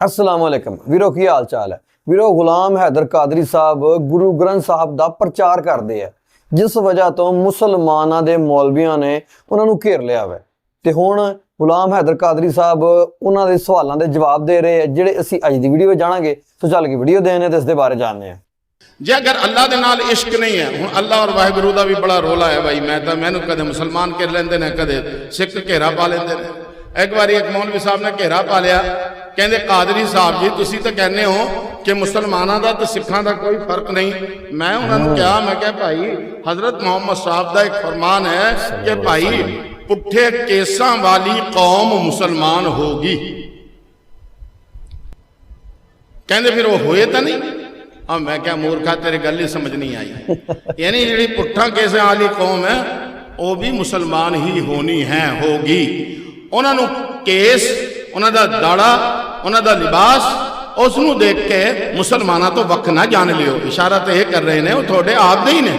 ਅਸਲਾਮ ਵਾਲੇਕਮ ਵੀਰੋ, ਕੀ ਹਾਲ ਚਾਲ ਹੈ? ਵੀਰੋ, ਗੁਲਾਮ ਹੈਦਰ ਕਾਦਰੀ ਸਾਹਿਬ ਗੁਰੂ ਗ੍ਰੰਥ ਸਾਹਿਬ ਦਾ ਪ੍ਰਚਾਰ ਕਰਦੇ ਆ। ਜਿਸ ਵਜ੍ਹਾ ਤੋਂ ਮੁਸਲਮਾਨਾਂ ਦੇ ਮੌਲਵੀਆਂ ਨੇ ਉਹਨਾਂ ਨੂੰ ਘੇਰ ਲਿਆ ਹੋਇਆ ਤੇ ਹੁਣ ਗੁਲਾਮ ਹੈਦਰ ਕਾਦਰੀ ਸਾਹਿਬ ਉਹਨਾਂ ਦੇ ਸਵਾਲਾਂ ਦੇ ਜਵਾਬ ਦੇ ਰਹੇ ਆ, ਜਿਹੜੇ ਅਸੀਂ ਅੱਜ ਦੀ ਵੀਡੀਓ ਵਿੱਚ ਜਾਣਾਂਗੇ। ਸੋ ਚੱਲ ਕੇ ਵੀਡੀਓ ਦੇਣੇ ਤੇ ਇਸ ਦੇ ਬਾਰੇ ਜਾਣਦੇ ਹਾਂ ਜੇ ਅਗਰ ਅੱਲਾ ਦੇ ਨਾਲ ਇਸ਼ਕ ਨਹੀਂ ਹੈ, ਹੁਣ ਅੱਲਾ ਔਰ ਵਾਹਿਗੁਰੂ ਦਾ ਵੀ ਬੜਾ ਰੋਲ ਹੈ ਭਾਈ, ਮੈਂ ਤਾਂ, ਮੈਨੂੰ ਕਦੇ ਮੁਸਲਮਾਨ ਕਰ ਲੈਂਦੇ ਨੇ, ਕਦੇ ਸਿੱਖ ਘੇਰਾ ਪਾ ਲੈਂਦੇ ਨੇ। ਇੱਕ ਵਾਰੀ ਇੱਕ ਮੌਲਵੀ ਸਾਹਿਬ ਨੇ ਘੇਰਾ ਪਾ ਲਿਆ ਕਹਿੰਦੇ ਕਾਦਰੀ ਸਾਹਿਬ ਜੀ, ਤੁਸੀਂ ਤਾਂ ਕਹਿੰਦੇ ਹੋ ਕਿ ਮੁਸਲਮਾਨਾਂ ਦਾ ਤੇ ਸਿੱਖਾਂ ਦਾ ਕੋਈ ਫ਼ਰਕ ਨਹੀਂ। ਮੈਂ ਉਹਨਾਂ ਨੂੰ ਕਿਹਾ, ਮੈਂ ਕਿਹਾ ਭਾਈ, ਹਜ਼ਰਤ ਮੁਹੰਮਦ ਸਾਹਿਬ ਦਾ ਇੱਕ ਫਰਮਾਨ ਹੈ ਕਿ ਭਾਈ, ਪੁੱਠੇ ਕੇਸਾਂ ਵਾਲੀ ਕੌਮ ਮੁਸਲਮਾਨ ਹੋਗੀ ਕਹਿੰਦੇ ਫਿਰ ਉਹ ਹੋਏ ਤਾਂ ਨਹੀਂ? ਆ ਮੈਂ ਕਿਹਾ, ਮੂਰਖਾ, ਤੇਰੇ ਗੱਲ ਹੀ ਸਮਝ ਨਹੀਂ ਆਈ। ਯਾਨੀ ਜਿਹੜੀ ਪੁੱਠਾ ਕੇਸਾਂ ਵਾਲੀ ਕੌਮ ਹੈ, ਉਹ ਵੀ ਮੁਸਲਮਾਨ ਹੀ ਹੋਣੀ ਹੈ ਹੋਗੀ ਉਹਨਾਂ ਨੂੰ ਕੇਸ, ਉਹਨਾਂ ਦਾ ਦਾੜਾ ਉਹਨਾਂ ਦਾ ਲਿਬਾਸ ਉਸ ਨੂੰ ਦੇਖ ਕੇ ਮੁਸਲਮਾਨਾਂ ਤੋਂ ਵੱਖ ਨਾ ਜਾਣ ਲਿਓ। ਇਸ਼ਾਰਾ ਤੇ ਇਹ ਕਰ ਰਹੇ ਨੇ, ਉਹ ਤੁਹਾਡੇ ਆਪ ਦੇ ਹੀ ਨੇ।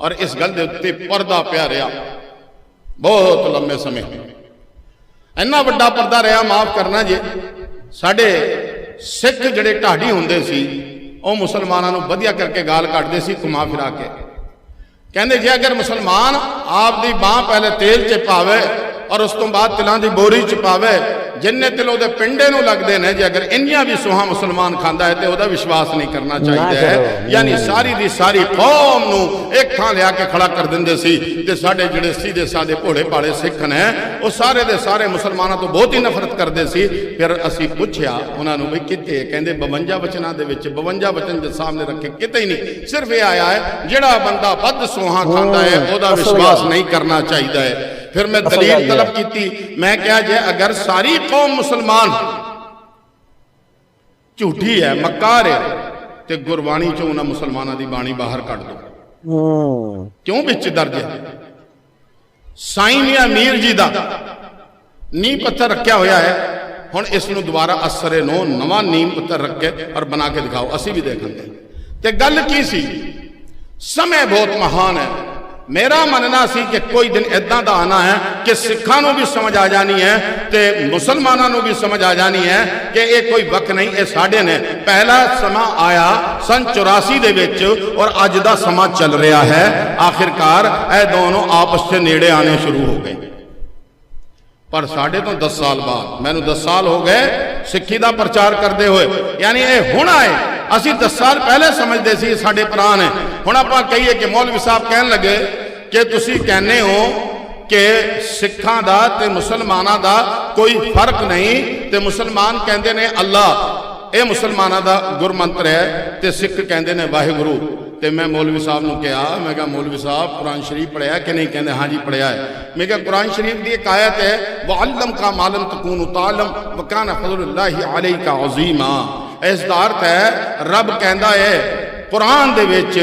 ਔਰ ਇਸ ਗੱਲ ਦੇ ਉੱਤੇ ਪਰਦਾ ਪਿਆ ਰਿਹਾ। ਬਹੁਤ ਲੰਮੇ ਸਮੇਂ ਇੰਨਾ ਵੱਡਾ ਪਰਦਾ ਰਿਹਾ, ਮਾਫ ਕਰਨਾ ਜੇ। ਸਾਡੇ ਸਿੱਖ ਜਿਹੜੇ ਢਾਡੀ ਹੁੰਦੇ ਸੀ, ਉਹ ਮੁਸਲਮਾਨਾਂ ਨੂੰ ਵਧੀਆ ਕਰਕੇ ਗਾਲ ਕੱਢਦੇ ਸੀ, ਘੁਮਾ ਫਿਰਾ ਕੇ। ਕਹਿੰਦੇ, ਜੇ ਅਗਰ ਮੁਸਲਮਾਨ ਆਪ ਦੀ ਬਾਹ ਪਹਿਲੇ ਤੇਲ ਚ ਪਾਵੇ ਔਰ ਉਸ ਤੋਂ ਬਾਅਦ ਤਿਲਾਂ ਦੀ ਬੋਰੀ ਚ ਪਾਵੇ ਜਿੰਨੇ ਤਿਲ ਉਹਦੇ ਪਿੰਡੇ ਨੂੰ ਲੱਗਦੇ ਨੇ ਜੇ ਅਗਰ ਇੰਨੀਆਂ ਵੀ ਸੋਹਾ ਮੁਸਲਮਾਨ ਖਾਂਦਾ ਹੈ ਤੇ ਉਹਦਾ ਵਿਸ਼ਵਾਸ ਨਹੀਂ ਕਰਨਾ ਚਾਹੀਦਾ ਹੈ। ਯਾਨੀ ਸਾਰੀ ਦੀ ਸਾਰੀ ਕੌਮ ਨੂੰ ਇੱਕ ਥਾਂ ਲਿਆ ਕੇ ਖੜਾ ਕਰ ਦਿੰਦੇ ਸੀ ਤੇ ਸਾਡੇ ਜਿਹੜੇ ਸਿੱਧੇ ਸਾਦੇ ਭੋਲੇ ਭਾਲੇ ਸਿੱਖ ਨੇ ਉਹ ਸਾਰੇ ਦੇ ਸਾਰੇ ਮੁਸਲਮਾਨਾਂ ਤੋਂ ਬਹੁਤ ਹੀ ਨਫ਼ਰਤ ਕਰਦੇ ਸੀ। ਫਿਰ ਅਸੀਂ ਪੁੱਛਿਆ ਉਹਨਾਂ ਨੂੰ ਵੀ ਕਿਤੇ ਕਹਿੰਦੇ 52 ਵਚਨਾਂ ਦੇ ਵਿੱਚ 52 ਵਚਨ ਦੇ ਸਾਹਮਣੇ ਰੱਖੇ ਕਿਤੇ ਹੀ ਨਹੀਂ। ਸਿਰਫ ਇਹ ਆਇਆ ਹੈ ਜਿਹੜਾ ਬੰਦਾ ਵੱਧ ਸੋਹਾ ਖਾਂਦਾ ਹੈ ਉਹਦਾ ਵਿਸ਼ਵਾਸ। ਨਹੀਂ ਕਰਨਾ ਚਾਹੀਦਾ ਹੈ। ਫਿਰ ਮੈਂ ਦਲੀਲ ਤਲਬ। ਕੀਤੀ। ਮੈਂ ਕਿਹਾ ਜੇ ਅਗਰ ਸਾਰੀ ਕੌਮ ਮੁਸਲਮਾਨ ਝੂਠੀ ਹੈ ਮੱਕਾਰ ਹੈ ਤੇ ਗੁਰਬਾਣੀ ਚੋਂ ਉਹਨਾਂ ਮੁਸਲਮਾਨਾਂ ਦੀ ਬਾਣੀ ਬਾਹਰ ਕੱਢ ਹੂੰ। ਕਿਉਂ ਵਿੱਚ ਦਰਜ ਹੈ? ਸਾਈਂ ਮੀਆਂ ਮੀਰ ਜੀ ਦਾ ਨੀਂਹ ਪੱਥਰ ਰੱਖਿਆ ਹੋਇਆ ਹੈ। ਹੁਣ ਇਸ ਨੂੰ ਦੁਬਾਰਾ ਅਸਰੇ ਨੋ ਨਵਾਂ ਨੀਂਹ ਪੱਥਰ ਰੱਖ ਕੇ ਔਰ ਬਣਾ ਕੇ ਦਿਖਾਓ। ਅਸੀਂ ਵੀ ਦੇਖਾਂਗੇ। ਤੇ ਗੱਲ ਕੀ ਸੀ? ਸਮੇਂ ਬਹੁਤ ਮਹਾਨ ਹੈ। ਮੇਰਾ ਮੰਨਣਾ ਸੀ ਕਿ ਕੋਈ ਦਿਨ ਇਦਾਂ ਦਾ ਆਣਾ ਹੈ ਕਿ ਸਿੱਖਾਂ ਨੂੰ ਵੀ ਸਮਝ ਆ ਜਾਣੀ ਹੈ ਤੇ ਮੁਸਲਮਾਨਾਂ ਨੂੰ ਵੀ ਸਮਝ ਆ ਜਾਣੀ ਹੈ ਕਿ ਇਹ ਕੋਈ ਵਕ ਨਹੀਂ, ਇਹ ਸਾਡੇ ਨੇ। ਪਹਿਲਾ ਸਮਾਂ ਆਇਆ ਸਨ 84 ਦੇ ਵਿੱਚ ਔਰ ਅੱਜ ਦਾ ਸਮਾਂ ਚੱਲ ਰਿਹਾ ਹੈ। ਆਖਿਰਕਾਰ ਇਹ ਦੋਨੋਂ ਆਪਸ 'ਚ ਨੇੜੇ ਆਣੇ ਸ਼ੁਰੂ ਹੋ ਗਏ। ਪਰ ਸਾਡੇ ਤੋਂ 10 ਸਾਲ ਬਾਅਦ, ਮੈਨੂੰ 10 ਸਾਲ ਹੋ ਗਏ ਸਿੱਖੀ ਦਾ ਪ੍ਰਚਾਰ ਕਰਦੇ ਹੋਏ। ਯਾਨੀ ਇਹ ਹੁਣ ਆਏ। ਅਸੀਂ 10 ਸਾਲ ਪਹਿਲੇ ਸਮਝਦੇ ਸੀ ਇਹ ਸਾਡੇ ਭਰਾ ਨੇ ਹੁਣ ਆਪਾਂ ਕਹੀਏ ਕਿ ਮੌਲਵੀ ਸਾਹਿਬ ਕਹਿਣ ਲੱਗੇ ਕਿ ਤੁਸੀਂ ਕਹਿੰਦੇ ਹੋ ਕਿ ਸਿੱਖਾਂ ਦਾ ਤੇ ਮੁਸਲਮਾਨਾਂ ਦਾ ਕੋਈ ਫ਼ਰਕ ਨਹੀਂ ਤੇ ਮੁਸਲਮਾਨ ਕਹਿੰਦੇ ਨੇ ਅੱਲਾ ਇਹ ਮੁਸਲਮਾਨਾਂ ਦਾ ਗੁਰਮੰਤਰ ਹੈ ਤੇ ਸਿੱਖ ਕਹਿੰਦੇ ਨੇ ਵਾਹਿਗੁਰੂ ਤੇ ਮੈਂ ਮੌਲਵੀ ਸਾਹਿਬ ਨੂੰ ਕਿਹਾ ਮੈਂ ਕਿਹਾ ਮੌਲਵੀ ਸਾਹਿਬ ਕੁਰਾਨ ਸ਼ਰੀਫ ਪੜਿਆ ਕਿ ਨਹੀਂ ਕਹਿੰਦੇ ਹਾਂਜੀ ਪੜਿਆ ਹੈ ਮੈਂ ਕਿਹਾ ਕੁਰਾਨ ਸ਼ਰੀਫ ਦੀ ਇੱਕ ਆਇਤ ਹੈ ਵਅਲਮ ਕਾ ਮਾਲਮ ਤਕੂਨ ਤਾਲਮ ਵਕਾਨ ਫਜ਼ਲੁல்லாਹਿ ਅਲੈਕਾ ਅਜ਼ੀਮਾ ਇਸ ਦਾ ਅਰਥ ਹੈ ਰੱਬ ਕਹਿੰਦਾ ਹੈ ਕੁਰਾਨ ਦੇ ਵਿੱਚ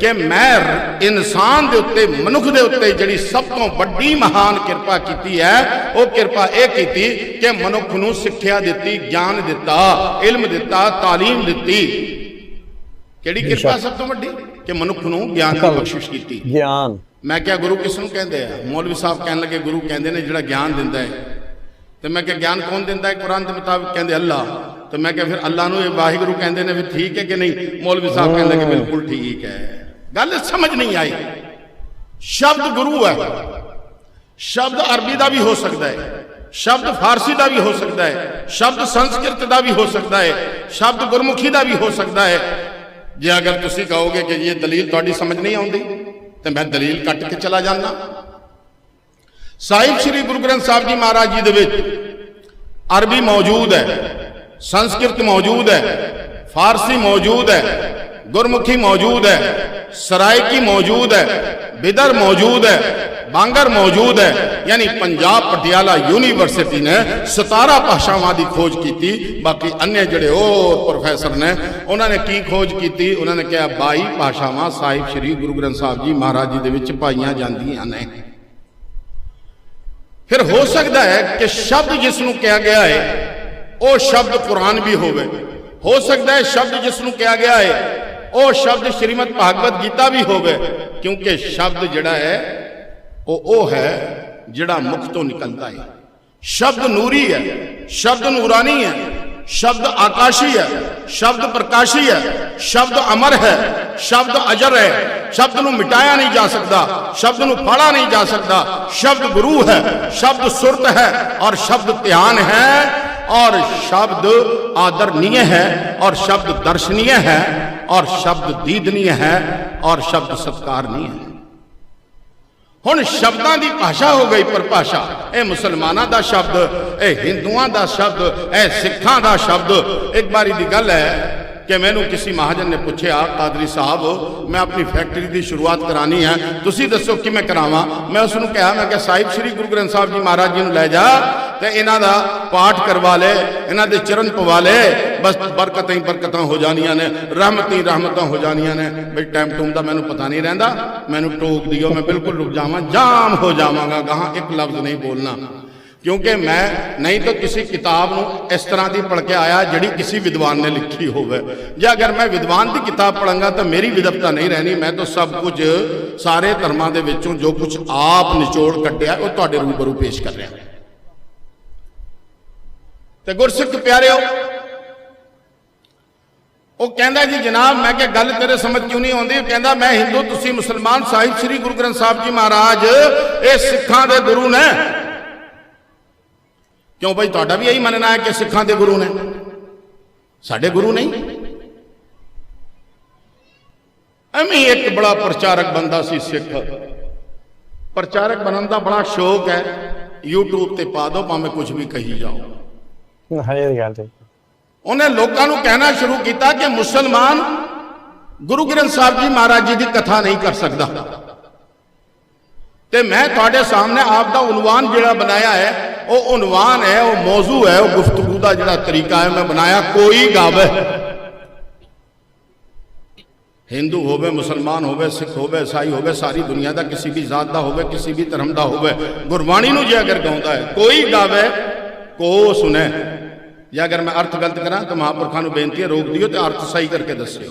ਕਿ ਮੈਂ ਇਨਸਾਨ ਦੇ ਉੱਤੇ ਮਨੁੱਖ ਦੇ ਉੱਤੇ ਜਿਹੜੀ ਸਭ ਤੋਂ ਵੱਡੀ ਮਹਾਨ ਕਿਰਪਾ ਕੀਤੀ ਹੈ ਉਹ ਕਿਰਪਾ ਇਹ ਕੀਤੀ ਕਿ ਮਨੁੱਖ ਨੂੰ ਸਿੱਖਿਆ ਦਿੱਤੀ ਗਿਆਨ ਦਿੱਤਾ ਇਲਮ ਦਿੱਤਾ ਤਾਲੀਮ ਦਿੱਤੀ। ਕਿਹੜੀ ਕਿਰਪਾ ਸਭ ਤੋਂ ਵੱਡੀ? ਕਿ ਮਨੁੱਖ ਨੂੰ ਗਿਆਨ ਦੀ ਬਖਸ਼ਿਸ਼ ਕੀਤੀ। ਗਿਆਨ। ਮੈਂ ਕਿਹਾ ਗੁਰੂ ਕਿਸ ਨੂੰ ਕਹਿੰਦੇ ਆ? ਮੌਲਵੀ ਸਾਹਿਬ ਕਹਿਣ ਲੱਗੇ ਗੁਰੂ ਕਹਿੰਦੇ ਨੇ ਜਿਹੜਾ ਗਿਆਨ ਦਿੰਦਾ ਹੈ ਤੇ ਮੈਂ ਕਿਹਾ ਗਿਆਨ ਕੌਣ ਦਿੰਦਾ ਹੈ ਕੁਰਾਨ ਦੇ ਮੁਤਾਬਿਕ ਕਹਿੰਦੇ ਅੱਲਾ ਤੇ ਮੈਂ ਕਿਹਾ ਫਿਰ ਅੱਲਾ ਨੂੰ ਇਹ ਵਾਹਿਗੁਰੂ ਕਹਿੰਦੇ ਨੇ ਵੀ ਠੀਕ ਹੈ ਕਿ ਨਹੀਂ? ਮੌਲਵੀ ਸਾਹਿਬ ਕਹਿੰਦੇ ਕਿ ਬਿਲਕੁਲ ਠੀਕ ਹੈ। ਗੱਲ ਸਮਝ ਨਹੀਂ ਆਈ। ਸ਼ਬਦ ਗੁਰੂ ਹੈ। ਸ਼ਬਦ ਅਰਬੀ ਦਾ ਵੀ ਹੋ ਸਕਦਾ ਹੈ। ਸ਼ਬਦ ਫਾਰਸੀ ਦਾ ਵੀ ਹੋ ਸਕਦਾ ਹੈ। ਸ਼ਬਦ ਸੰਸਕ੍ਰਿਤ ਦਾ ਵੀ ਹੋ ਸਕਦਾ ਹੈ। ਸ਼ਬਦ ਗੁਰਮੁਖੀ ਦਾ ਵੀ ਹੋ ਸਕਦਾ ਹੈ। ਜੇ ਅਗਰ ਤੁਸੀਂ ਕਹੋਗੇ ਕਿ ਇਹ ਦਲੀਲ ਤੁਹਾਡੀ ਸਮਝ ਨਹੀਂ ਆਉਂਦੀ, ਤੇ ਮੈਂ ਦਲੀਲ ਕੱਟ ਕੇ ਚਲਾ ਜਾਂਦਾ। ਸਾਹਿਬ ਸ੍ਰੀ ਗੁਰੂ ਗ੍ਰੰਥ ਸਾਹਿਬ ਜੀ ਮਹਾਰਾਜ ਜੀ ਦੇ ਵਿੱਚ ਅਰਬੀ ਮੌਜੂਦ ਹੈ। ਸੰਸਕ੍ਰਿਤ ਮੌਜੂਦ ਹੈ ਫਾਰਸੀ ਮੌਜੂਦ ਹੈ ਗੁਰਮੁਖੀ ਮੌਜੂਦ ਹੈ ਸਰਾਇਕੀ ਮੌਜੂਦ ਹੈ ਬਿਦਰ ਮੌਜੂਦ ਹੈ ਬਾਂਗਰ ਮੌਜੂਦ ਹੈ ਯਾਨੀ ਪੰਜਾਬ ਪਟਿਆਲਾ ਯੂਨੀਵਰਸਿਟੀ ਨੇ 17 ਭਾਸ਼ਾਵਾਂ ਦੀ ਖੋਜ ਕੀਤੀ ਬਾਕੀ अन्य ਜਿਹੜੇ ਹੋਰ ਪ੍ਰੋਫੈਸਰ ਨੇ ਉਹਨਾਂ ਨੇ ਕੀ ਖੋਜ ਕੀਤੀ ਉਹਨਾਂ ਨੇ ਕਿਹਾ 22 ਭਾਸ਼ਾਵਾਂ ਸਾਹਿਬ ਸ੍ਰੀ ਗੁਰੂ ਗ੍ਰੰਥ ਸਾਹਿਬ ਜੀ ਮਹਾਰਾਜ ਜੀ ਦੇ ਵਿੱਚ ਪਾਈਆਂ ਜਾਂਦੀਆਂ ਨੇ ਫਿਰ ਹੋ ਸਕਦਾ ਹੈ ਕਿ ਸ਼ਬਦ ਜਿਸ ਨੂੰ ਕਿਹਾ ਗਿਆ ਹੈ ਉਹ ਸ਼ਬਦ ਕੁਰਾਨ ਵੀ ਹੋਵੇ। ਹੋ ਸਕਦਾ ਹੈ ਸ਼ਬਦ ਜਿਸ ਨੂੰ ਕਿਹਾ ਗਿਆ ਹੈ, ਉਹ ਸ਼ਬਦ ਸ਼੍ਰੀਮਦ ਭਾਗਵਤ ਗੀਤਾ ਵੀ ਹੋਵੇ, ਕਿਉਂਕਿ ਸ਼ਬਦ ਜਿਹੜਾ ਹੈ, ਉਹ ਉਹ ਹੈ ਜਿਹੜਾ ਮੁਖ ਤੋਂ ਨਿਕਲਦਾ ਹੈ। ਸ਼ਬਦ ਨੂਰੀ ਹੈ, ਸ਼ਬਦ ਨੂਰਾਨੀ ਹੈ, ਸ਼ਬਦ ਆਕਾਸ਼ੀ ਹੈ, ਸ਼ਬਦ ਪ੍ਰਕਾਸ਼ੀ ਹੈ, ਸ਼ਬਦ ਅਮਰ ਹੈ, ਸ਼ਬਦ ਅਜਰ ਹੈ, ਸ਼ਬਦ ਨੂੰ ਮਿਟਾਇਆ ਨਹੀਂ ਜਾ ਸਕਦਾ, ਸ਼ਬਦ ਨੂੰ ਫਾੜਾ ਨਹੀਂ ਜਾ ਸਕਦਾ, ਸ਼ਬਦ ਗੁਰੂ ਹੈ, ਸ਼ਬਦ ਸੁਰਤ ਹੈ ਔਰ ਸ਼ਬਦ ਧਿਆਨ ਹੈ और शब्द आदरणीय है और शब्द दर्शनीय है और शब्द दीदनीय है और शब्द सत्कारनीय है ਹੁਣ ਸ਼ਬਦਾਂ ਦੀ ਭਾਸ਼ਾ ਹੋ ਗਈ ਪਰਿਭਾਸ਼ਾ ਇਹ ਮੁਸਲਮਾਨਾਂ ਦਾ ਸ਼ਬਦ ਇਹ ਹਿੰਦੂਆਂ ਦਾ ਸ਼ਬਦ ਇਹ ਸਿੱਖਾਂ ਦਾ ਸ਼ਬਦ ਇੱਕ ਵਾਰੀ ਦੀ ਗੱਲ ਹੈ ਕਿ ਮੈਨੂੰ ਕਿਸੇ ਮਹਾਜਨ ਨੇ ਪੁੱਛਿਆ ਕਾਦਰੀ ਸਾਹਿਬ ਮੈਂ ਆਪਣੀ ਫੈਕਟਰੀ ਦੀ ਸ਼ੁਰੂਆਤ ਕਰਾਣੀ ਹੈ ਤੁਸੀਂ ਦੱਸੋ ਕਿਵੇਂ ਕਰਾਵਾਂ ਮੈਂ ਉਸ ਨੂੰ ਕਿਹਾ ਮੈਂ ਕਿ ਸਾਹਿਬ ਸ੍ਰੀ ਗੁਰੂ ਗ੍ਰੰਥ ਸਾਹਿਬ ਜੀ ਮਹਾਰਾਜ ਜੀ ਨੂੰ ਲੈ ਜਾ ਤੇ ਇਹਨਾਂ ਦਾ ਪਾਠ ਕਰਵਾ ਲੈ, ਇਹਨਾਂ ਦੇ ਚਰਨ ਪਵਾ ਲੈ। ਬਸ ਬਰਕਤਾਂ ਹੀ ਬਰਕਤਾਂ ਹੋ ਜਾਣੀਆਂ ਨੇ, ਰਹਿਮਤਾਂ ਹੀ ਰਹਿਮਤਾਂ ਹੋ ਜਾਣੀਆਂ ਨੇ। ਬਈ ਟਾਈਮ ਟੂਮ ਦਾ ਮੈਨੂੰ ਪਤਾ ਨਹੀਂ ਰਹਿੰਦਾ, ਮੈਨੂੰ ਟੋਕ ਦਿਓ, ਮੈਂ ਬਿਲਕੁਲ ਰੁਕ ਜਾਵਾਂ, ਜਾਮ ਹੋ ਜਾਵਾਂਗਾ, ਗਾਹਾਂ ਇੱਕ ਲਫ਼ਜ਼ ਨਹੀਂ ਬੋਲਣਾ। ਕਿਉਂਕਿ ਮੈਂ, ਨਹੀਂ ਤਾਂ ਕਿਸੇ ਕਿਤਾਬ ਨੂੰ ਇਸ ਤਰ੍ਹਾਂ ਦੀ ਪੜ੍ਹ ਕੇ ਆਇਆ ਜਿਹੜੀ ਕਿਸੇ ਵਿਦਵਾਨ ਨੇ ਲਿਖੀ ਹੋਵੇ। ਜਾਂ ਅਗਰ ਮੈਂ ਵਿਦਵਾਨ ਦੀ ਕਿਤਾਬ ਪੜਾਂਗਾ ਤਾਂ ਮੇਰੀ ਵਿਦਵਤਾ ਨਹੀਂ ਰਹਿਣੀ, ਮੈਂ ਤਾਂ ਸਭ ਕੁਝ ਸਾਰੇ ਧਰਮਾਂ ਦੇ ਵਿੱਚੋਂ ਜੋ ਕੁਝ ਆਪ ਨਿਚੋੜ ਕੱਢਿਆ ਉਹ ਤੁਹਾਡੇ ਰੂਬਰੂ ਪੇਸ਼ ਕਰ ਰਿਹਾ। ਤੇ ਗੁਰਸਿੱਖ ਪਿਆਰਿਓ, ਉਹ ਕਹਿੰਦਾ ਜੀ, ਜਨਾਬ, ਮੈਂ ਕਿਹਾ ਗੱਲ ਤੇਰੇ ਸਮਝ ਕਿਉਂ ਨਹੀਂ ਆਉਂਦੀ? ਕਹਿੰਦਾ, ਮੈਂ ਹਿੰਦੂ, ਤੁਸੀਂ ਮੁਸਲਮਾਨ ਸਾਹਿਬ, ਸ੍ਰੀ ਗੁਰੂ ਗ੍ਰੰਥ ਸਾਹਿਬ ਜੀ ਮਹਾਰਾਜ, ਇਹ ਸਿੱਖਾਂ ਦੇ ਗੁਰੂ ਨੇ। ਕਿਉਂ ਭਾਈ ਤੁਹਾਡਾ ਵੀ ਇਹੀ ਮੰਨਣਾ ਹੈ ਕਿ ਸਿੱਖਾਂ ਦੇ ਗੁਰੂ ਨੇ? ਸਾਡੇ ਗੁਰੂ ਨਹੀਂ। ਐਵੇਂ ਇੱਕ ਬੜਾ ਪ੍ਰਚਾਰਕ ਬੰਦਾ ਸੀ ਸਿੱਖ। ਪ੍ਰਚਾਰਕ ਬਣਨ ਦਾ ਬੜਾ ਸ਼ੌਕ ਹੈ। YouTube ਤੇ ਪਾ ਦਿਓ, ਭਾਵੇਂ ਕੁਝ ਵੀ ਕਹੀ ਜਾਓ। ਹਾਂ, ਇਹ ਗੱਲ ਤੇ ਉਹਨੇ ਲੋਕਾਂ ਨੂੰ ਕਹਿਣਾ ਸ਼ੁਰੂ ਕੀਤਾ ਕਿ ਮੁਸਲਮਾਨ ਗੁਰੂ ਗ੍ਰੰਥ ਸਾਹਿਬ ਜੀ ਮਹਾਰਾਜ ਜੀ ਦੀ ਕਥਾ ਨਹੀਂ ਕਰ ਸਕਦਾ। ਤੇ ਮੈਂ ਤੁਹਾਡੇ ਸਾਹਮਣੇ ਆਪ ਦਾ ਉਨਵਾਨ ਜਿਹੜਾ ਬਣਾਇਆ ਹੈ, ਉਹ ਉਨਵਾਨ ਹੈ, ਉਹ ਮੌਜੂ ਹੈ, ਉਹ ਗੁਫ਼ਤਗੂ ਦਾ ਜਿਹੜਾ ਤਰੀਕਾ ਹੈ, ਮੈਂ ਬਣਾਇਆ, ਕੋਈ ਗਾਵੇ ਹਿੰਦੂ ਹੋਵੇ, ਮੁਸਲਮਾਨ ਹੋਵੇ, ਸਿੱਖ ਹੋਵੇ, ਈਸਾਈ ਹੋਵੇ, ਸਾਰੀ ਦੁਨੀਆ ਦਾ ਕਿਸੇ ਵੀ ਜ਼ਾਤ ਦਾ ਹੋਵੇ, ਕਿਸੇ ਵੀ ਧਰਮ ਦਾ ਹੋਵੇ, ਗੁਰਬਾਣੀ ਨੂੰ ਜੇ ਅਗਰ ਗਾਉਂਦਾ ਹੈ, ਕੋਈ ਗਾਵੇ ਕੋ ਸੁਨੇ ਜਾਂ ਅਗਰ ਮੈਂ ਅਰਥ ਗਲਤ ਕਰਾਂ ਤਾਂ ਮਹਾਂਪੁਰਖਾਂ ਨੂੰ ਬੇਨਤੀ ਹੈ ਰੋਕ ਦਿਓ ਤੇ ਅਰਥ ਸਹੀ ਕਰਕੇ ਦੱਸਿਓ।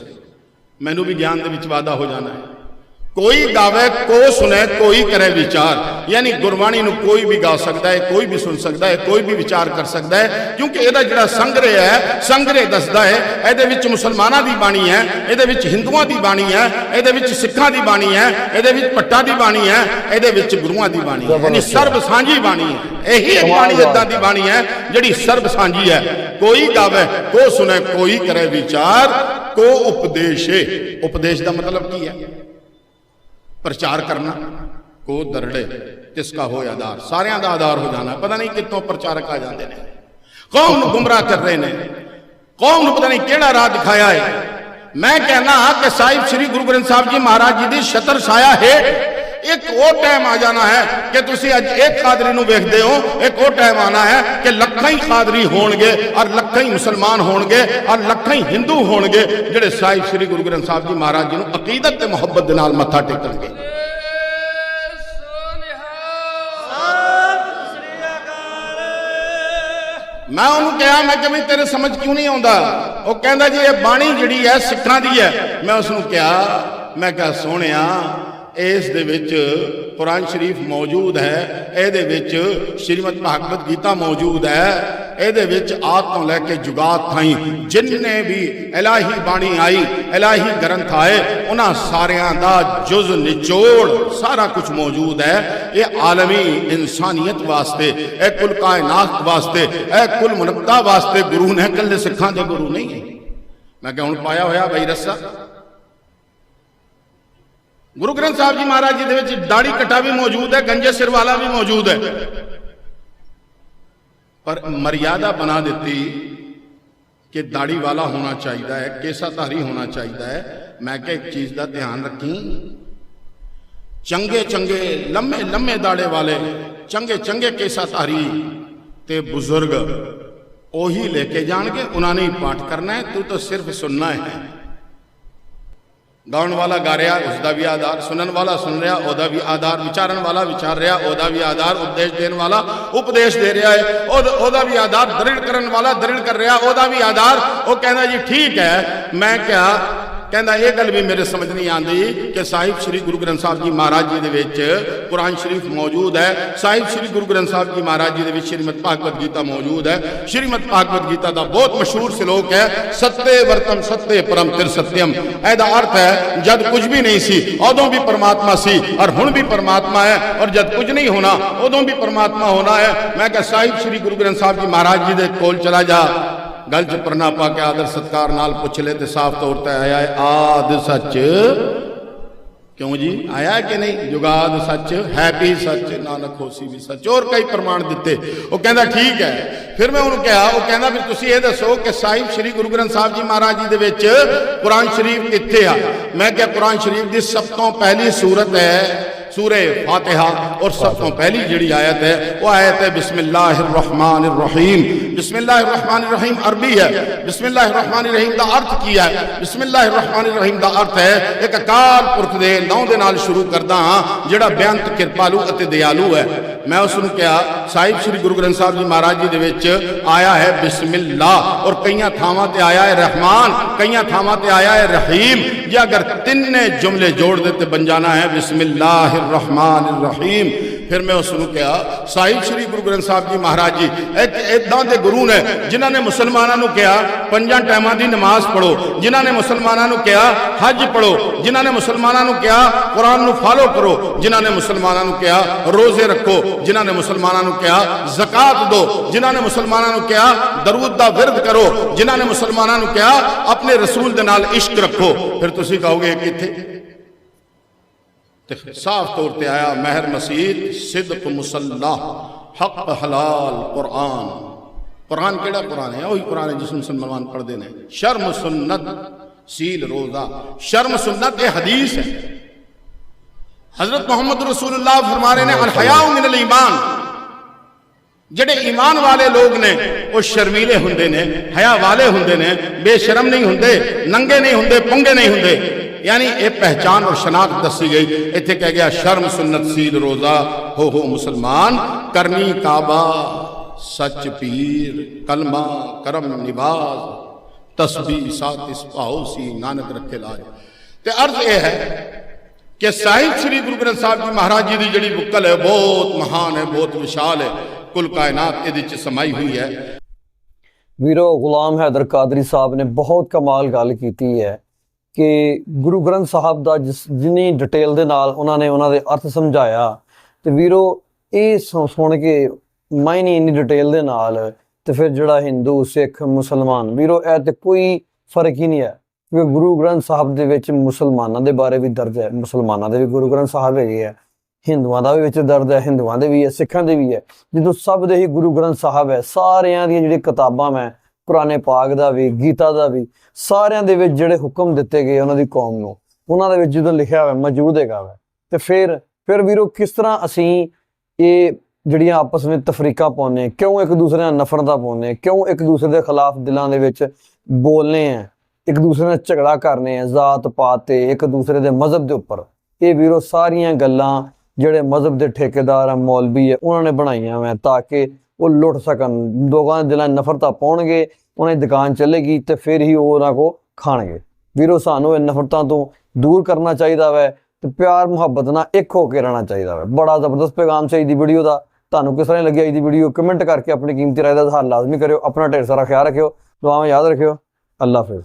ਮੈਨੂੰ ਵੀ ਗਿਆਨ ਦੇ ਵਿੱਚ ਵਾਧਾ ਹੋ ਜਾਣਾ ਹੈ। ਕੋਈ ਗਾਵੇ ਕੋ ਸੁਨੇ ਕੋਈ ਕਰੇ ਵਿਚਾਰ। ਯਾਨੀ ਗੁਰਬਾਣੀ ਨੂੰ ਕੋਈ ਵੀ ਗਾ ਸਕਦਾ ਹੈ ਕੋਈ ਵੀ ਸੁਣ ਸਕਦਾ ਹੈ ਕੋਈ ਵੀ ਵਿਚਾਰ ਕਰ ਸਕਦਾ ਹੈ ਕਿਉਂਕਿ ਇਹਦਾ ਜਿਹੜਾ ਸੰਗ੍ਰਹਿ ਹੈ ਸੰਗ੍ਰਹਿ ਦੱਸਦਾ ਹੈ ਇਹਦੇ ਵਿੱਚ ਮੁਸਲਮਾਨਾਂ ਦੀ ਬਾਣੀ ਹੈ ਇਹਦੇ ਵਿੱਚ ਹਿੰਦੂਆਂ ਦੀ ਬਾਣੀ ਹੈ ਇਹਦੇ ਵਿੱਚ ਸਿੱਖਾਂ ਦੀ ਬਾਣੀ ਹੈ ਇਹਦੇ ਵਿੱਚ ਪੱਟਾਂ ਦੀ ਬਾਣੀ ਹੈ ਇਹਦੇ ਵਿੱਚ ਗੁਰੂਆਂ ਦੀ ਬਾਣੀ ਹੈ। ਯਾਨੀ ਸਰਬ ਸਾਂਝੀ ਬਾਣੀ ਹੈ। ਇਹੀ ਇੱਕ ਬਾਣੀ ਇਦਾਂ ਦੀ ਬਾਣੀ ਹੈ ਜਿਹੜੀ ਸਰਬ ਸਾਂਝੀ ਹੈ। ਕੋਈ ਗਾਵੇ ਕੋ ਸੁਨੇ ਕੋਈ ਕਰੇ ਵਿਚਾਰ ਕੋ ਉਪਦੇਸ਼ੇ। ਉਪਦੇਸ਼ ਦਾ ਮਤਲਬ ਕੀ ਹੈ? ਪ੍ਰਚਾਰ ਕਰਨਾ। ਕੋ ਦਰੜੇ ਕਿਸ ਕਾ ਹੋਏ ਆਧਾਰ? ਸਾਰਿਆਂ ਦਾ ਆਧਾਰ ਹੋ ਜਾਣਾ। ਪਤਾ ਨਹੀਂ ਕਿੱਥੋਂ ਪ੍ਰਚਾਰਕ ਆ ਜਾਂਦੇ ਨੇ। ਕੌਮ ਨੂੰ ਗੁੰਮਰਾਹ ਕਰ ਰਹੇ ਨੇ? ਕੌਮ ਨੂੰ ਪਤਾ ਨਹੀਂ ਕਿਹੜਾ ਰਾਹ ਦਿਖਾਇਆ ਹੈ? ਮੈਂ ਕਹਿਣਾ ਕਿ ਸਾਹਿਬ ਸ੍ਰੀ ਗੁਰੂ ਗ੍ਰੰਥ ਸਾਹਿਬ ਜੀ ਮਹਾਰਾਜ ਜੀ ਦੀ ਛਤਰ ਛਾਇਆ ਹੇਠ ਇੱਕ ਉਹ ਟਾਈਮ ਆ ਜਾਣਾ ਹੈ ਕਿ ਤੁਸੀਂ ਅੱਜ ਇੱਕ ਕਾਦਰੀ ਨੂੰ ਵੇਖਦੇ ਹੋ, ਇੱਕ ਉਹ ਟਾਈਮ ਆਣਾ ਹੈ ਕਿ ਲੱਖਾਂ ਹੀ ਕਾਦਰੀ ਹੋਣਗੇ, ਔਰ ਲੱਖਾਂ ਹੀ ਮੁਸਲਮਾਨ ਹੋਣਗੇ, ਔਰ ਲੱਖਾਂ ਹੀ ਹਿੰਦੂ ਹੋਣਗੇ, ਜਿਹੜੇ ਸਾਹਿਬ ਸ੍ਰੀ ਗੁਰੂ ਗ੍ਰੰਥ ਸਾਹਿਬ ਜੀ ਮਹਾਰਾਜ ਜੀ ਨੂੰ ਅਕੀਦਤ ਤੇ ਮੁਹੱਬਤ ਦੇ ਨਾਲ ਮੱਥਾ ਟੇਕਣਗੇ। ਮੈਂ ਉਹਨੂੰ ਕਿਹਾ, ਮੈਂ ਕਿ ਵੀ ਤੇਰੇ ਸਮਝ ਕਿਉਂ ਨਹੀਂ ਆਉਂਦਾ? ਉਹ ਕਹਿੰਦਾ ਜੀ, ਇਹ ਬਾਣੀ ਜਿਹੜੀ ਹੈ ਸਿੱਖਾਂ ਦੀ ਹੈ। ਮੈਂ ਉਸ ਨੂੰ ਕਿਹਾ, ਮੈਂ ਕਿਹਾ ਸੋਹਣਿਆ ਇਸ ਦੇ ਵਿੱਚ ਕੁਰਾਨ ਸ਼ਰੀਫ ਮੌਜੂਦ ਹੈ, ਇਹਦੇ ਵਿੱਚ ਸ਼੍ਰੀਮਦ ਭਾਗਵਤ ਗੀਤਾ ਮੌਜੂਦ ਹੈ, ਇਹਦੇ ਵਿੱਚ ਆਦ ਤੋਂ ਲੈ ਕੇ ਜੁਗਾਤ ਥਾਈ ਜਿੰਨੇ ਵੀ ਇਲਾਹੀ ਬਾਣੀ ਆਈ, ਇਲਾਹੀ ਗ੍ਰੰਥ ਆਏ, ਉਹਨਾਂ ਸਾਰਿਆਂ ਦਾ ਜੁਜ਼, ਨਿਚੋੜ ਸਾਰਾ ਕੁਝ ਮੌਜੂਦ ਹੈ। ਇਹ ਆਲਮੀ ਇਨਸਾਨੀਅਤ ਵਾਸਤੇ, ਇਹ ਕੁਲ ਕਾਇਨਾਤ ਵਾਸਤੇ, ਇਹ ਕੁਲ ਮਨੁੱਖਤਾ ਵਾਸਤੇ ਗੁਰੂ ਨੇ, ਇਕੱਲੇ ਸਿੱਖਾਂ ਦੇ ਗੁਰੂ ਨਹੀਂ ਹੈ। ਮੈਂ ਕਿਹਾ ਹੁਣ ਪਾਇਆ ਹੋਇਆ ਬਈ ਰੱਸਾ। ਗੁਰੂ ਗ੍ਰੰਥ ਸਾਹਿਬ ਜੀ ਮਹਾਰਾਜ ਜੀ ਦੇ ਵਿੱਚ ਦਾੜੀ ਕਟਾ ਵੀ ਮੌਜੂਦ ਹੈ, ਗੰਜੇ ਸਿਰ ਵਾਲਾ ਵੀ ਮੌਜੂਦ ਹੈ। ਪਰ ਮਰਿਆਦਾ ਬਣਾ ਦਿੱਤੀ ਕਿ ਦਾੜੀ ਵਾਲਾ ਹੋਣਾ ਚਾਹੀਦਾ ਹੈ, ਕੇਸਾਧਾਰੀ ਹੋਣਾ ਚਾਹੀਦਾ ਹੈ। ਮੈਂ ਕਿਹਾ ਇੱਕ ਚੀਜ਼ ਦਾ ਧਿਆਨ ਰੱਖੀ। ਚੰਗੇ ਚੰਗੇ, ਲੰਮੇ ਲੰਮੇ ਦਾੜੇ ਵਾਲੇ, ਚੰਗੇ ਚੰਗੇ ਕੇਸਾਧਾਰੀ ਤੇ ਬਜ਼ੁਰਗ ਉਹੀ ਲੈ ਕੇ ਜਾਣਗੇ, ਉਹਨਾਂ ਨੇ ਹੀ ਪਾਠ ਕਰਨਾ ਹੈ, ਤੂੰ ਤਾਂ ਸਿਰਫ ਸੁਣਨਾ ਹੈ। ਗਾਉਣ ਵਾਲਾ ਗਾ ਰਿਹਾ ਉਸ ਦਾ ਵੀ ਆਧਾਰ ਸੁਣਨ ਵਾਲਾ ਸੁਣ ਰਿਹਾ, ਉਹਦਾ ਵੀ ਆਧਾਰ ਵਿਚਾਰਨ ਵਾਲਾ ਵਿਚਾਰ ਰਿਹਾ, ਉਹਦਾ ਵੀ ਆਧਾਰ ਉਪਦੇਸ਼ ਦੇਣ ਵਾਲਾ ਉਪਦੇਸ਼ ਦੇ ਰਿਹਾ ਹੈ। ਉਹਦਾ ਉਹਦਾ ਵੀ ਆਧਾਰ ਦ੍ਰਿੜ ਕਰਨ ਵਾਲਾ ਦ੍ਰਿੜ ਕਰ ਰਿਹਾ, ਉਹਦਾ ਵੀ ਆਧਾਰ, ਉਹ ਕਹਿੰਦਾ ਜੀ ਠੀਕ ਹੈ, ਮੈਂ ਕਿਹਾ ਕਹਿੰਦਾ ਇਹ ਗੱਲ ਵੀ ਮੇਰੇ ਸਮਝ ਨਹੀਂ ਆਉਂਦੀ ਕਿ ਸਾਹਿਬ ਸ੍ਰੀ ਗੁਰੂ ਗ੍ਰੰਥ ਸਾਹਿਬ ਜੀ ਮਹਾਰਾਜ ਜੀ ਦੇ ਵਿੱਚ ਕੁਰਾਨ ਸ਼ਰੀਫ ਮੌਜੂਦ ਹੈ। ਸਾਹਿਬ ਸ੍ਰੀ ਗੁਰੂ ਗ੍ਰੰਥ ਸਾਹਿਬ ਜੀ ਮਹਾਰਾਜ ਜੀ ਦੇ ਵਿੱਚ ਸ਼੍ਰੀਮਦ ਭਾਗਵਤ ਗੀਤਾ ਮੌਜੂਦ ਹੈ। ਸ਼੍ਰੀਮਦ ਭਾਗਵਤ ਗੀਤਾ ਦਾ ਬਹੁਤ ਮਸ਼ਹੂਰ ਸ਼ਲੋਕ ਹੈ, ਸੱਤੇ ਵਰਤਮ ਸੱਤੇ ਪਰਮ ਤਿਰ ਸਤਿਅਮ ਇਹਦਾ ਅਰਥ ਹੈ, ਜਦ ਕੁਝ ਵੀ ਨਹੀਂ ਸੀ, ਉਦੋਂ ਵੀ ਪਰਮਾਤਮਾ ਸੀ ਔਰ ਹੁਣ ਵੀ ਪਰਮਾਤਮਾ ਹੈ ਔਰ ਜਦ ਕੁਝ ਨਹੀਂ ਹੋਣਾ, ਉਦੋਂ ਵੀ ਪਰਮਾਤਮਾ ਹੋਣਾ ਹੈ। ਮੈਂ ਕਿਹਾ, ਸਾਹਿਬ ਸ੍ਰੀ ਗੁਰੂ ਗ੍ਰੰਥ ਸਾਹਿਬ ਜੀ ਮਹਾਰਾਜ ਜੀ ਦੇ ਕੋਲ ਚਲਾ ਜਾ। ਗੱਲ ਚ ਪਰਨਾ ਪਾ ਕੇ ਆਦਰ ਸਤਕਾਰ ਨਾਲ ਪੁੱਛ ਲੈ ਤੇ ਸਾਫ਼ ਤੌਰ ਤੇ ਆਇਆ ਹੈ, ਆਦ ਸੱਚ। ਕਿਉਂ ਜੀ? ਆਇਆ ਕਿ ਨਹੀਂ? ਜੁਗਾਦ ਸੱਚ ਹੈ ਵੀ ਸੱਚ, ਨਾਨਕ ਹੋਸੀ ਵੀ ਸੱਚ, ਹੋਰ ਕਈ ਪ੍ਰਮਾਣ ਦਿੱਤੇ। ਉਹ ਕਹਿੰਦਾ ਠੀਕ ਹੈ। ਫਿਰ ਮੈਂ ਉਹਨੂੰ ਕਿਹਾ, ਉਹ ਕਹਿੰਦਾ ਵੀ ਤੁਸੀਂ ਇਹ ਦੱਸੋ ਕਿ ਸਾਹਿਬ ਸ੍ਰੀ ਗੁਰੂ ਗ੍ਰੰਥ ਸਾਹਿਬ ਜੀ ਮਹਾਰਾਜ ਜੀ ਦੇ ਵਿੱਚ ਕੁਰਾਨ ਸ਼ਰੀਫ ਕਿੱਥੇ ਆ? ਮੈਂ ਕਿਹਾ ਕੁਰਾਨ ਸ਼ਰੀਫ ਦੀ ਸਭ ਤੋਂ ਪਹਿਲੀ ਸੂਰਤ ਹੈ। سورہ فاتحہ اور سب سے پہلی جڑی آیت ہے وہ آیت ہے بسم اللہ الرحمن الرحیم۔ بسم اللہ الرحمن الرحیم عربی ہے۔ بسم اللہ الرحمن الرحیم دا ارتھ کیا ہے۔ بسم اللہ الرحمن الرحیم دا ارتھ ہے۔ ایک اکار پرت دے نو دے نال شروع کردہ ہاں جڑا بیانت کرپالو اتے دیالو ہے۔ ਮੈਂ ਉਸ ਨੂੰ ਕਿਹਾ, ਸਾਹਿਬ, ਸ੍ਰੀ ਗੁਰੂ ਗ੍ਰੰਥ ਸਾਹਿਬ ਜੀ ਮਹਾਰਾਜ ਜੀ ਦੇ ਵਿੱਚ ਆਇਆ ਹੈ ਬਿਸਮਿਲ੍ਲਾ ਔਰ ਕਈਆਂ ਥਾਵਾਂ ਤੇ ਆਇਆ ਹੈ ਰਹਿਮਾਨ, ਕਈਆਂ ਥਾਵਾਂ ਤੇ ਆਇਆ ਹੈ ਰਹੀਮ। ਜੇ ਅਗਰ ਤਿੰਨੇ ਜੁਮਲੇ ਜੋੜ ਦਿੱਤੇ ਬਣ ਜਾਣਾ ਹੈ ਬਿਸਮਿਲ੍ਲਾਹਿਰ ਰਹਿਮਾਨਿਰ ਰਹੀਮ ਫਿਰ ਮੈਂ ਉਸ ਨੂੰ ਕਿਹਾ, ਸਾਹਿਬ, ਸ੍ਰੀ ਗੁਰੂ ਗ੍ਰੰਥ ਸਾਹਿਬ ਜੀ ਮਹਾਰਾਜ ਜੀ ਇੱਕ ਇਦਾਂ ਦੇ ਗੁਰੂ ਨੇ ਜਿਨ੍ਹਾਂ ਨੇ ਮੁਸਲਮਾਨਾਂ ਨੂੰ ਕਿਹਾ, ਪੰਜਾਂ ਟਾਈਮਾਂ ਦੀ ਨਮਾਜ਼ ਪੜੋ ਜਿਨ੍ਹਾਂ ਨੇ ਮੁਸਲਮਾਨਾਂ ਨੂੰ ਕਿਹਾ, ਹੱਜ ਪੜੋ ਜਿਨ੍ਹਾਂ ਨੇ ਮੁਸਲਮਾਨਾਂ ਨੂੰ ਕਿਹਾ, ਕੁਰਾਨ ਨੂੰ ਫਾਲੋ ਕਰੋ, ਜਿਨ੍ਹਾਂ ਨੇ ਮੁਸਲਮਾਨਾਂ ਨੂੰ ਕਿਹਾ, ਰੋਜ਼ੇ ਰੱਖੋ, ਜਿਨ੍ਹਾਂ ਨੇ ਮੁਸਲਮਾਨਾਂ ਨੂੰ ਕਿਹਾ, ਜ਼ਕਾਤ ਦਿਓ ਜਿਨ੍ਹਾਂ ਨੇ ਮੁਸਲਮਾਨਾਂ ਨੂੰ ਕਿਹਾ, ਦਰੂਦ ਦਾ ਵਿਰਦ ਕਰੋ, ਜਿਨ੍ਹਾਂ ਨੇ ਮੁਸਲਮਾਨਾਂ ਨੂੰ ਕਿਹਾ, ਆਪਣੇ ਰਸੂਲ ਦੇ ਨਾਲ ਇਸ਼ਕ ਰੱਖੋ। ਫਿਰ ਤੁਸੀਂ ਕਹੋਗੇ ਇਹ ਕਿੱਥੇ صاف طور تے آیا مہر مسید صدق مسلح، حق حلال قرآن۔ قرآن کیڑا قرآن ہے؟ وہی قرآن ہے جس مسلمان پڑھ دینے شرم سنت، سیل روزہ۔ شرم سنت یہ حدیث ہے۔ حضرت محمد رسول اللہ فرما رہے نے الحیاء من الایمان۔ جڑے ایمان والے لوگ نے، وہ شرمیلے ہندے نے حیاء والے ہندے نے، بے شرم نہیں ہندے، ننگے نہیں ہندے، پنگے نہیں ہندے۔ यानी ये पहचान और शनाख्त दसी गई इतने कह गया शर्म सुन्नत सीद रोजा हो हो मुसलमान करनी काबा सच पीर कलमा करम निबाज तस्बी सात इसी नानक रखे लाज ਤੇ ਅਰਥ ਇਹ ਹੈ ਕਿ ਸਾਹਿਬ ਸ੍ਰੀ ਗੁਰੂ ਗ੍ਰੰਥ ਸਾਹਿਬ ਜੀ ਮਹਾਰਾਜ ਜੀ ਦੀ ਜਿਹੜੀ ਬੁੱਕਲ ਹੈ, ਬਹੁਤ ਮਹਾਨ ਹੈ, ਬਹੁਤ ਵਿਸ਼ਾਲ ਹੈ। ਕੁੱਲ ਕਾਇਨਾਤ ਇਹਦੇ ਵਿੱਚ ਸਮਾਈ ਹੋਈ ਹੈ। ਵੀਰੋ, ਗੁਲਾਮ ਹੈਦਰ ਕਾਦਰੀ ਸਾਹਿਬ ਨੇ ਬਹੁਤ ਕਮਾਲ ਗੱਲ ਕੀਤੀ ਹੈ। ਕਿ ਗੁਰੂ ਗ੍ਰੰਥ ਸਾਹਿਬ ਦਾ ਜਿਸ ਜਿੰਨੀ ਡਿਟੇਲ ਦੇ ਨਾਲ ਉਹਨਾਂ ਨੇ ਉਹਨਾਂ ਦੇ ਅਰਥ ਸਮਝਾਇਆ, ਤੇ ਵੀਰੋ ਇਹ ਸੁਣ ਕੇ ਮੈਂ ਇੰਨੀ ਡਿਟੇਲ ਦੇ ਨਾਲ ਤੇ ਫਿਰ ਜਿਹੜਾ ਹਿੰਦੂ ਸਿੱਖ ਮੁਸਲਮਾਨ ਵੀਰੋ ਇਹ ਤੇ ਕੋਈ ਫ਼ਰਕ ਹੀ ਨਹੀਂ ਹੈ, ਕਿਉਂਕਿ ਗੁਰੂ ਗ੍ਰੰਥ ਸਾਹਿਬ ਦੇ ਵਿੱਚ ਮੁਸਲਮਾਨਾਂ ਦੇ ਬਾਰੇ ਵੀ ਦਰਜ ਹੈ, ਮੁਸਲਮਾਨਾਂ ਦੇ ਵੀ ਗੁਰੂ ਗ੍ਰੰਥ ਸਾਹਿਬ ਹੈਗੇ ਆ, ਹਿੰਦੂਆਂ ਦਾ ਵੀ ਵਿੱਚ ਦਰਦ ਹੈ, ਹਿੰਦੂਆਂ ਦੇ ਵੀ ਹੈ, ਸਿੱਖਾਂ ਦੇ ਵੀ ਹੈ, ਜਦੋਂ ਸਭ ਦੇ ਹੀ ਗੁਰੂ ਗ੍ਰੰਥ ਸਾਹਿਬ ਹੈ, ਸਾਰਿਆਂ ਦੀਆਂ ਜਿਹੜੀਆਂ ਕਿਤਾਬਾਂ ਮੈਂ ਪੁਰਾਣੇ ਪਾਕ ਦਾ ਵੀ, ਗੀਤਾ ਦਾ ਵੀ, ਸਾਰਿਆਂ ਦੇ ਵਿੱਚ ਜਿਹੜੇ ਹੁਕਮ ਦਿੱਤੇ ਗਏ ਉਹਨਾਂ ਦੀ ਕੌਮ ਨੂੰ, ਉਹਨਾਂ ਦੇ ਵਿੱਚ ਜਦੋਂ ਲਿਖਿਆ ਹੋਇਆ, ਮੌਜੂਦ ਹੈਗਾ ਵਾ। ਤੇ ਫਿਰ ਫਿਰ ਵੀਰੋ, ਕਿਸ ਤਰ੍ਹਾਂ ਅਸੀਂ ਇਹ ਜਿਹੜੀਆਂ ਆਪਸ ਵਿੱਚ ਤਫਰੀਕਾਂ ਪਾਉਂਦੇ ਕਿਉਂ ਇੱਕ ਦੂਸਰੇ ਨਾਲ ਨਫ਼ਰਤਾਂ ਪਾਉਂਦੇ ਕਿਉਂ ਇੱਕ ਦੂਸਰੇ ਦੇ ਖਿਲਾਫ ਦਿਲਾਂ ਦੇ ਵਿੱਚ ਬੋਲਨੇ ਆ ਇੱਕ ਦੂਸਰੇ ਨਾਲ ਝਗੜਾ ਕਰਨੇ ਆ ਜ਼ਾਤ ਪਾਤ ਤੇ ਇੱਕ ਦੂਸਰੇ ਦੇ ਮਜ਼ਹਬ ਦੇ ਉੱਪਰ। ਇਹ ਵੀਰੋ, ਸਾਰੀਆਂ ਗੱਲਾਂ ਜਿਹੜੇ ਮਜ਼ਹਬ ਦੇ ਠੇਕੇਦਾਰ ਆ, ਮੌਲਵੀ ਆ, ਉਹਨਾਂ ਨੇ ਬਣਾਈਆਂ ਵਾ ਤਾਂ ਕਿ ਉਹ ਲੁੱਟ ਸਕਣ। ਲੋਕਾਂ ਦੇ ਦਿਲਾਂ 'ਚ ਨਫ਼ਰਤਾਂ ਪਾਉਣਗੇ, ਉਹਨਾਂ ਦੀ ਦੁਕਾਨ ਚੱਲੇਗੀ ਤੇ ਫਿਰ ਹੀ ਉਹ ਉਹਨਾਂ ਕੋ ਖਾਣਗੇ। ਵੀਰੋ, ਸਾਨੂੰ ਇਹ ਨਫ਼ਰਤਾਂ ਤੋਂ ਦੂਰ ਕਰਨਾ ਚਾਹੀਦਾ ਵੈ ਤੇ ਪਿਆਰ, ਮੁਹੱਬਤ ਨਾਲ ਇੱਕ ਹੋ ਕੇ ਰਹਿਣਾ ਚਾਹੀਦਾ ਵੈ। ਬੜਾ ਜ਼ਬਰਦਸਤ ਪੈਗਾਮ ਸੀ ਦੀ ਵੀਡੀਓ ਦਾ। ਤੁਹਾਨੂੰ ਕਿਸ ਤਰ੍ਹਾਂ ਲੱਗੀ ਆਈ ਦੀ ਵੀਡੀਓ? ਕਮੈਂਟ ਕਰਕੇ ਆਪਣੀ ਕੀਮਤੀ ਰਾਏ ਦਾ ਇਜ਼ਹਾਰ ਲਾਜ਼ਮੀ ਕਰਿਓ। ਆਪਣਾ ਢੇਰ ਸਾਰਾ ਖਿਆਲ ਰੱਖਿਓ। ਦੁਆਵਾਂ ਯਾਦ ਰੱਖਿਓ। ਅੱਲਾ ਹਾਫਿਜ਼।